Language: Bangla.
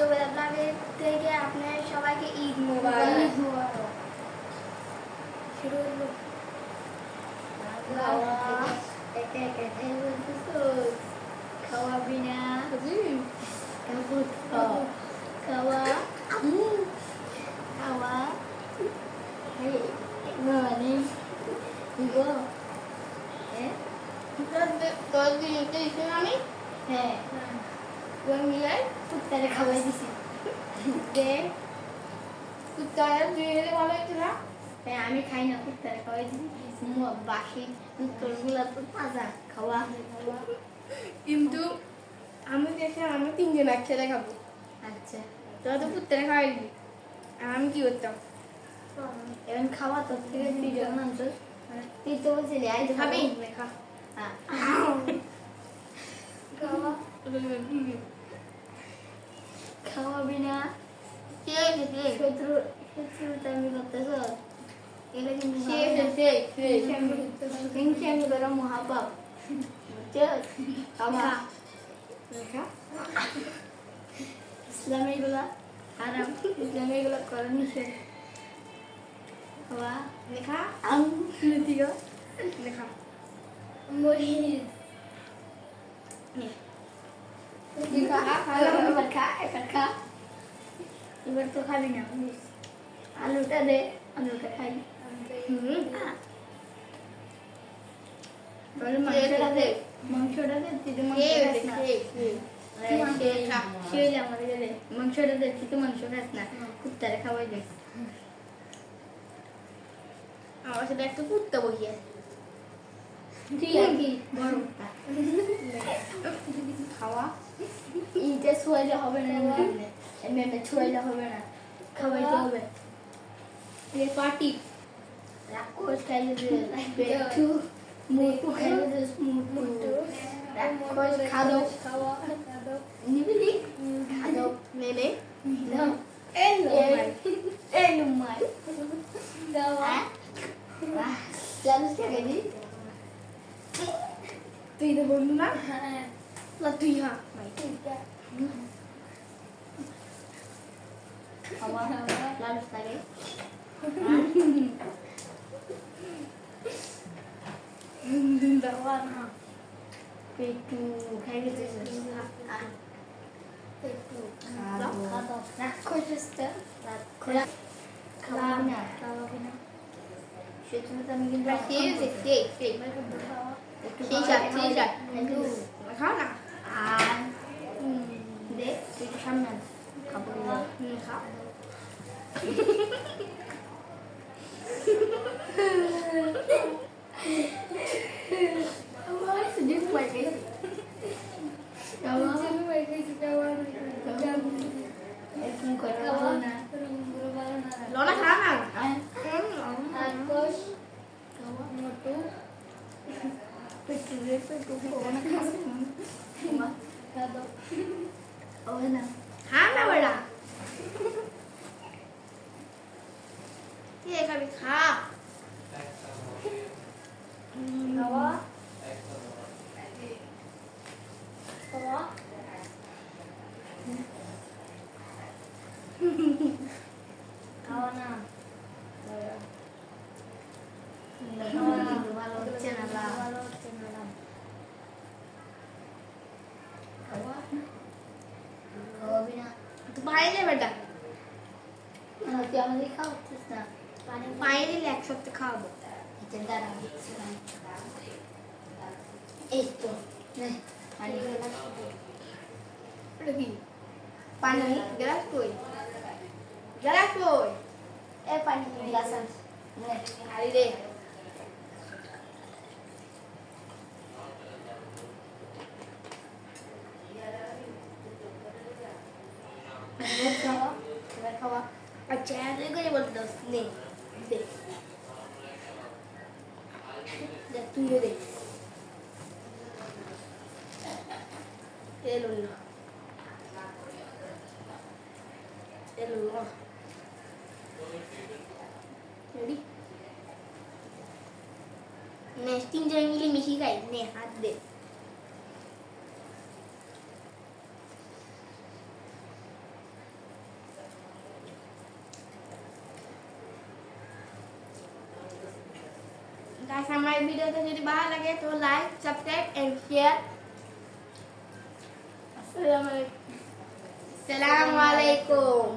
জবেদা ব্লগের থেকে আপনার সবাইকে ঈদ মোবারক। শুরু হলো। খাওয়া। খাওয়াবি না? খাওয়া? খাওয়া? মানে গো হ্যাঁ? আমি? হ্যাঁ। তোর মিলে কুত্তারে খাওয়াই দিছি দে কুত্তারা দুই হেলে ভালো হচ্ছে না হ্যাঁ আমি খাই না কুত্তারে খাওয়াই দিছি বাসি তোরগুলা তো তাজা খাওয়া। কিন্তু আমি দেখে আমি তিনজন একসাথে খাব। আচ্ছা। তোরা তো কুত্তারা খাওয়াই দিবি আর আমি কি করতাম? এখন খাওয়া তোর থেকে তুই যখন আনছিস তুই তো বলছিলি আই খাবি? খা। হ্যাঁ। খাওয়া খাওয়াবি না ঠিক আছে ঠিক আছে শত্রু শত্রুতা আমি করতেছ এগুলো কিন্তু ঠিক আছে ঠিক আছে হিংসা আমি করা মহাপাপ ইসলামে এগুলা হারাম। ইসলামে এগুলা করা নিষেধ। লেখা আম লেখা মরিচ এবার খা এবার খা এবার তো খাবি না আলুটা দে আলুটা খাই মাংসটা দে মাংসটা দে তুই তো মাংস ঠিক খাস আছে না ঠিক তুই মাংস খা শিওইলে আমাদের দে মাংসটা দে তুই তো মাংস খাস না কুত্তারে খাওয়াই দে আমার সাথে একটা কুত্তা বসে আছে তুই আর কি বড় খাওয়া? ছুয়াইলে হবে না এমনি এমনি। হবে না খাওয়াইতে হবে। এর পার্টি। রাক্ষস খাইলে যে পেটু মুটু খাইলে মুটু রাক্ষস খাদো। খাওয়া খাওয়া নিবি নি খাদো কে দি তুই তো বন্ধু না? হ্যাঁ। না তুই হা। আমার লালস লাগে দাওয়া না পেটু খাইলে যে পেটু খাদো খাদো রাক্ষস আসতে রাক্ষস খাওয়াবি না খাওয়াবি না সেজন্য তো আমি কিন্তু ঠিক আছে ঠিক ช่างมันขับเรือนี่ครับเอาสุดยอดไปเลยเอาสุดยอดไปเลยสุดยอดไปเลยเอ็กซ์ก็รู้นะร้อนนะครับอะอืมอันก็หมดตัวไปดูเรื่องไปดูโค้ดนะครับมาครับ খা না বেড়া ঠিক আছে খা খাওয়া। খাওয়া। খাওয়া না। খাওয়া না। ভালো হচ্ছে না লা। খাওয়া। খাওয়াবি না। বাইরে বেটা তুই আমাদের খাওয়াচ্ছিস না। পানি বাইরে এক সপ্তাহ খাওয়াবো। আচ্ছা। এই তো, পানি গ্লাস কই? গ্লাস কই? এ পানি গ্লাস আন। নে। আরে রে এবার খাওয়া, এবার খাওয়া। আচ্ছা তুই করে বলতে দাও নে দে দেখ তুইও দে এলো না এলো না রেডি নে তিনজন মিলে মিশি খাই নে হাত দে গাইস আমার ভিডিওটা যদি ভালো লাগে তো লাইক সাবস্ক্রাইব এন্ড শেয়ার আসসালামু আলাইকুম